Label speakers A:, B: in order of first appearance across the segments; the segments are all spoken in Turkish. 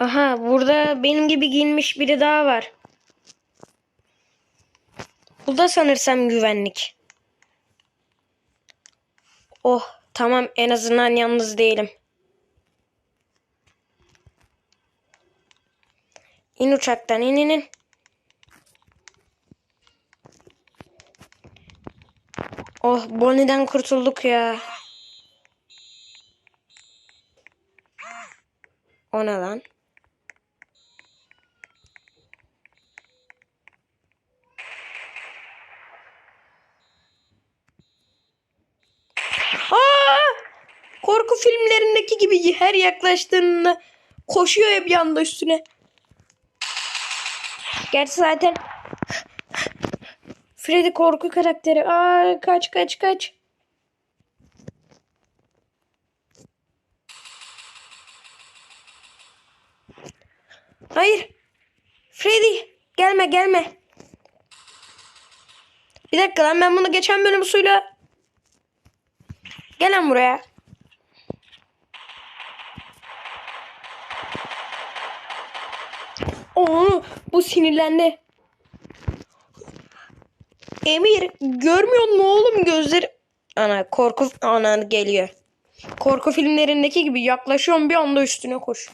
A: Aha burada benim gibi giyinmiş biri daha var. Bu da sanırsam güvenlik. Oh tamam en azından yalnız değilim. İn uçaktan in in in. Oh Bonnie'den kurtulduk ya. O ne lan? Aa! Korku her yaklaştığında koşuyor hep yanda üstüne. Gerçi zaten Freddy korku karakteri. Aa kaç kaç kaç. Hayır. Freddy gelme gelme. Bir dakika lan ben bunu geçen bölüm suyla Gelen buraya. Oo, bu sinirlendi. Emir görmüyor musun oğlum gözleri? Ana korku ana geliyor. Korku filmlerindeki gibi yaklaşıyorum bir anda üstüne koş.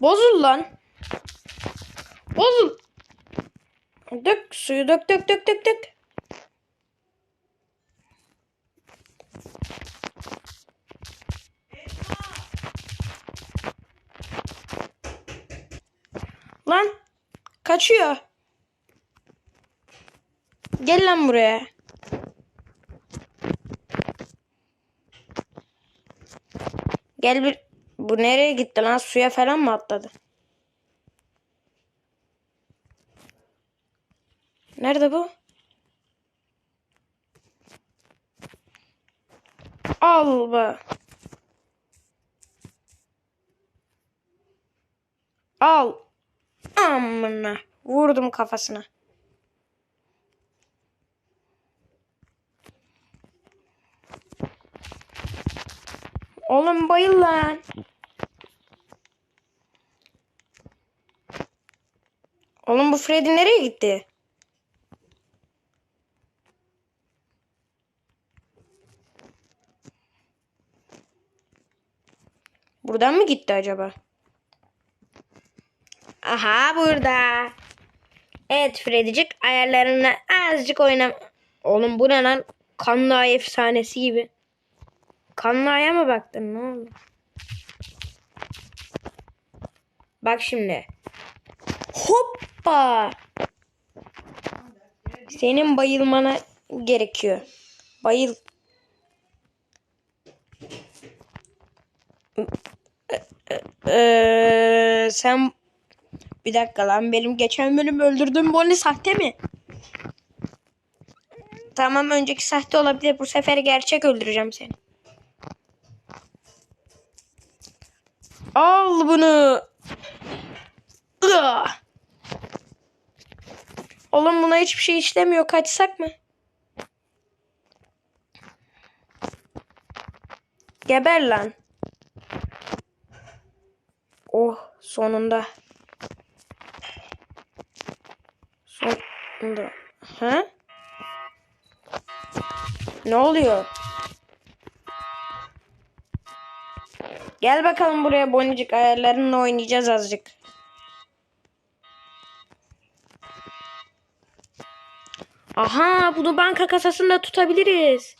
A: Bozul lan. Bozul. Dök suyu dök dök dök dök dök. Lan kaçıyor. Gel lan buraya. Gel bir bu nereye gitti lan suya falan mı atladı? Nerede bu? Al be. Al. Amına. Vurdum kafasına. Oğlum bayıl lan. Oğlum bu Freddy nereye gitti? Buradan mı gitti acaba? Aha burada. Evet Fredicik ayarlarına azıcık oynam. Oğlum bu ne lan? Kanlı ay efsanesi gibi. Kanlı aya mı baktın ne oldu? Bak şimdi. Hoppa. Senin bayılmana gerekiyor. Bayıl. Ee, sen bir dakika lan benim geçen bölüm öldürdüğüm Bonnie sahte mi? Tamam önceki sahte olabilir. Bu sefer gerçek öldüreceğim seni. Al bunu. Iı. Oğlum buna hiçbir şey işlemiyor. Kaçsak mı? Geber lan. Oh sonunda. Sonunda. Ha? Ne oluyor? Gel bakalım buraya Bonicik ayarlarınla oynayacağız azıcık. Aha bunu banka kasasında tutabiliriz.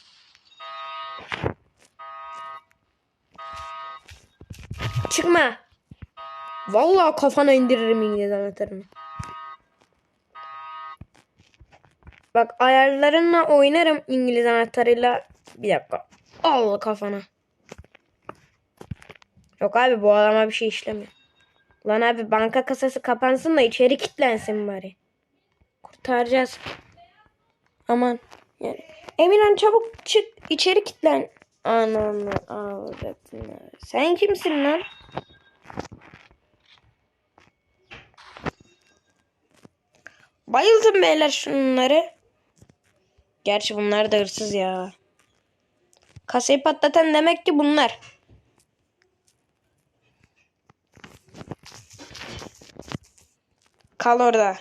A: Çıkma. Vallahi kafana indiririm İngiliz anahtarını. Bak ayarlarınla oynarım İngiliz anahtarıyla. Bir dakika. Al kafana. Yok abi bu adama bir şey işlemiyor. Lan abi banka kasası kapansın da içeri kilitlensin bari. Kurtaracağız. Aman. Yani. Emirhan çabuk çık içeri kilitlen. Ananı avradını. Sen kimsin lan? Bayıldım beyler şunları. Gerçi bunlar da hırsız ya. Kasayı patlatan demek ki bunlar. Kal orada.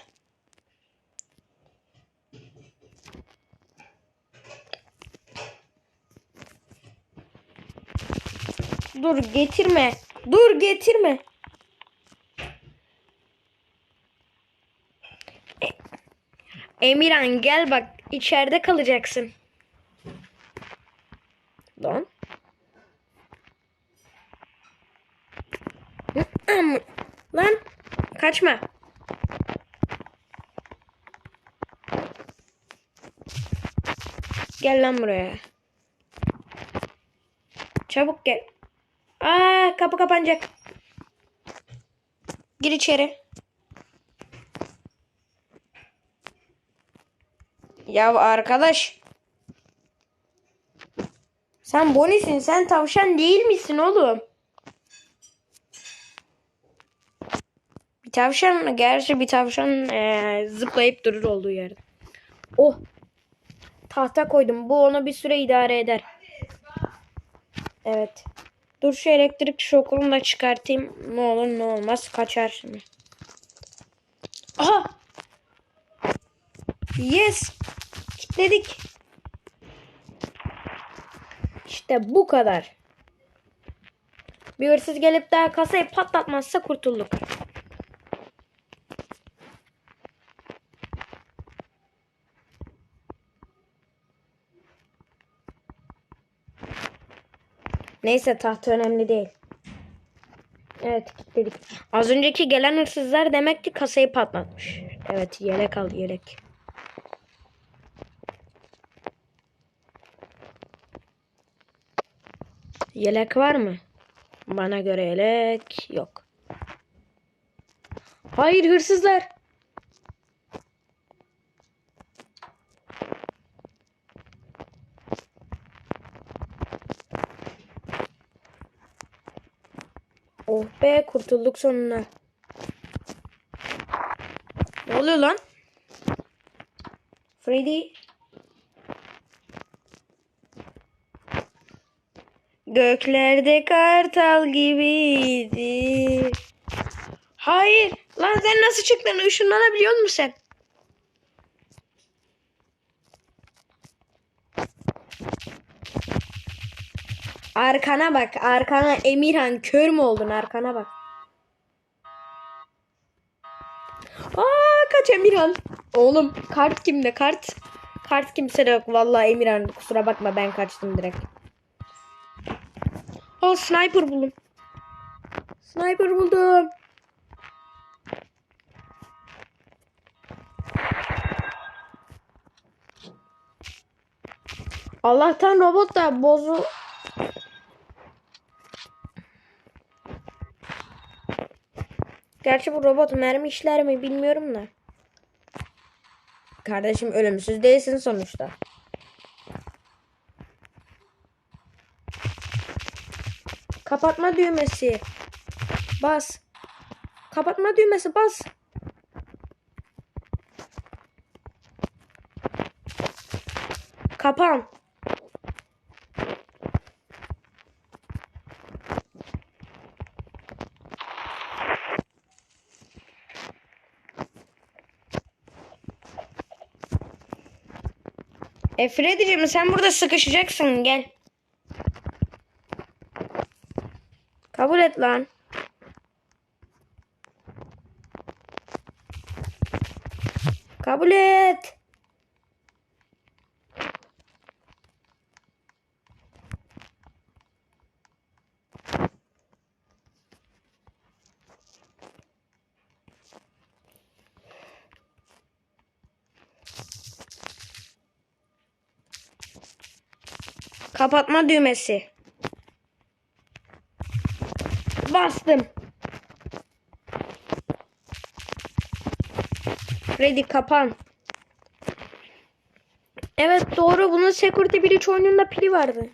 A: Dur getirme. Dur getirme. Emirhan gel bak içeride kalacaksın. Lan. Lan kaçma. Gel lan buraya. Çabuk gel. Aa kapı kapanacak. Gir içeri. Ya arkadaş. Sen Bonnie'sin. Sen tavşan değil misin oğlum? Bir tavşan, gerçi bir tavşan eee, zıplayıp durur olduğu yerde. Oh. Tahta koydum. Bu ona bir süre idare eder. Evet. Dur şu elektrik şokunu da çıkartayım. Ne olur ne olmaz. Kaçar şimdi. Aha. Yes. Kilitledik. İşte bu kadar. Bir hırsız gelip daha kasayı patlatmazsa kurtulduk. Neyse tahta önemli değil. Evet kilitledik. Az önceki gelen hırsızlar demek ki kasayı patlatmış. Evet yelek al yelek. Yelek var mı? Bana göre yelek yok. Hayır hırsızlar. Oh be kurtulduk sonunda. Ne oluyor lan? Freddy. Göklerde kartal gibiydi. Hayır. Lan sen nasıl çıktın? Işınlanabiliyor musun sen? Arkana bak. Arkana Emirhan kör mü oldun? Arkana bak. Aa kaç Emirhan. Oğlum kart kimde? Kart. Kart kimse de yok. Vallahi Emirhan kusura bakma ben kaçtım direkt. Aa sniper buldum. Sniper buldum. Allah'tan robot da bozu Gerçi bu robot mermi işler mi bilmiyorum da. Kardeşim ölümsüz değilsin sonuçta. Kapatma düğmesi. Bas. Kapatma düğmesi bas. Kapan. E Freddy'cim sen burada sıkışacaksın gel. Kabul et lan. Kabul et. Kapatma düğmesi. Bastım. Ready kapan. Evet doğru bunun Security Breach oyununda pili vardı.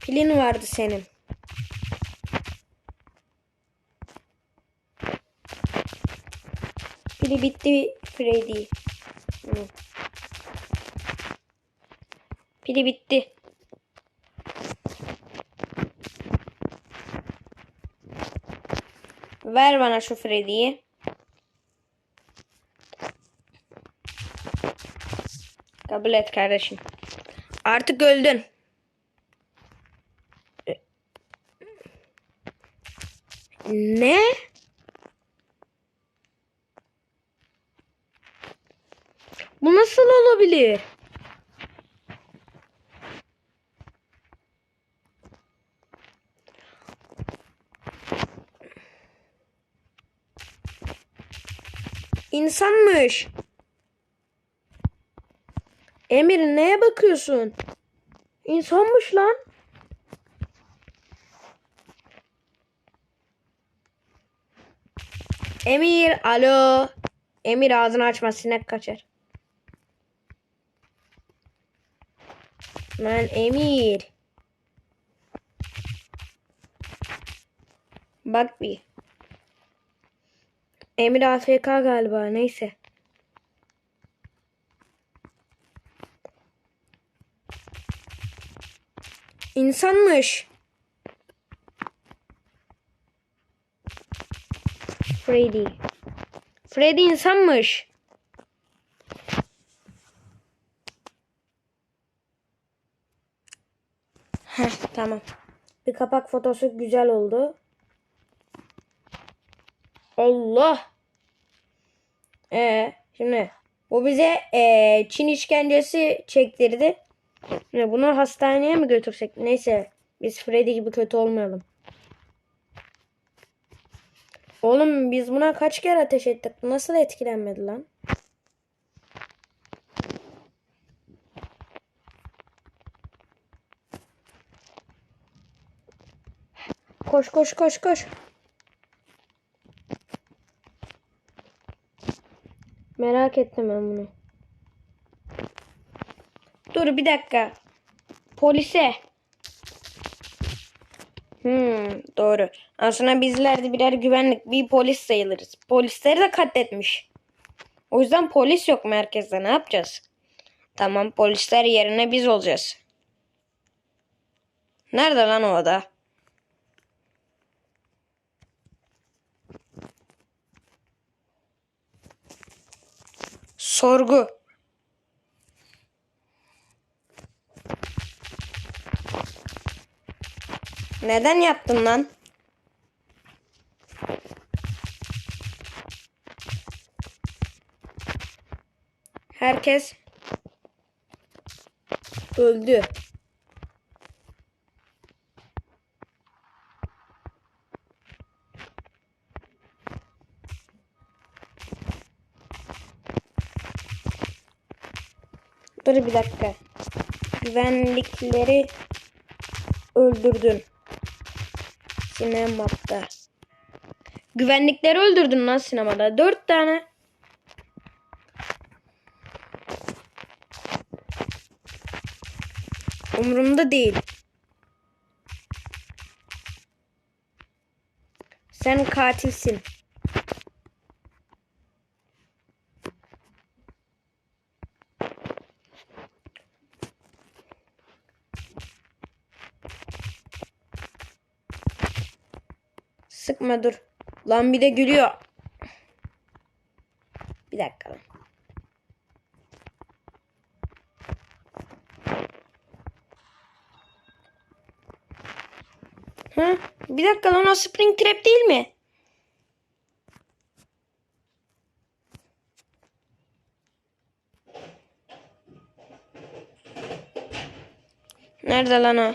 A: Pilin vardı senin. Pili bitti Freddy. Pili bitti. Ver bana şu Freddy'yi. Kabul et kardeşim. Artık öldün. Ne? Bu nasıl olabilir? İnsanmış. Emir neye bakıyorsun? İnsanmış lan. Emir alo. Emir ağzını açma sinek kaçar. Lan Emir. Bak bir. Emir AFK galiba neyse. İnsanmış. Freddy. Freddy insanmış. Heh, tamam. Bir kapak fotosu güzel oldu. Allah. Ee, şimdi bu bize ee, Çin işkencesi çektirdi. Şimdi bunu hastaneye mi götürsek? Neyse biz Freddy gibi kötü olmayalım. Oğlum biz buna kaç kere ateş ettik? Nasıl etkilenmedi lan? Koş koş koş koş. Merak ettim ben bunu. Dur bir dakika. Polise. Hmm, doğru. Aslında bizler de birer güvenlik bir polis sayılırız. Polisleri de katletmiş. O yüzden polis yok merkezde ne yapacağız? Tamam polisler yerine biz olacağız. Nerede lan o oda? Sorgu. Neden yaptın lan? Herkes öldü. Dur bir dakika. Güvenlikleri öldürdün. Sinemada. Güvenlikleri öldürdün lan sinemada. Dört tane. Umurumda değil. Sen katilsin. Sıkma dur. Lan bir de gülüyor. Bir dakika. Ha? Bir dakika lan o spring trap değil mi? Nerede lan o?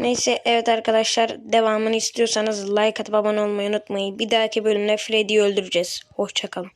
A: Neyse evet arkadaşlar devamını istiyorsanız like atıp abone olmayı unutmayın. Bir dahaki bölümde Freddy'yi öldüreceğiz. Hoşçakalın.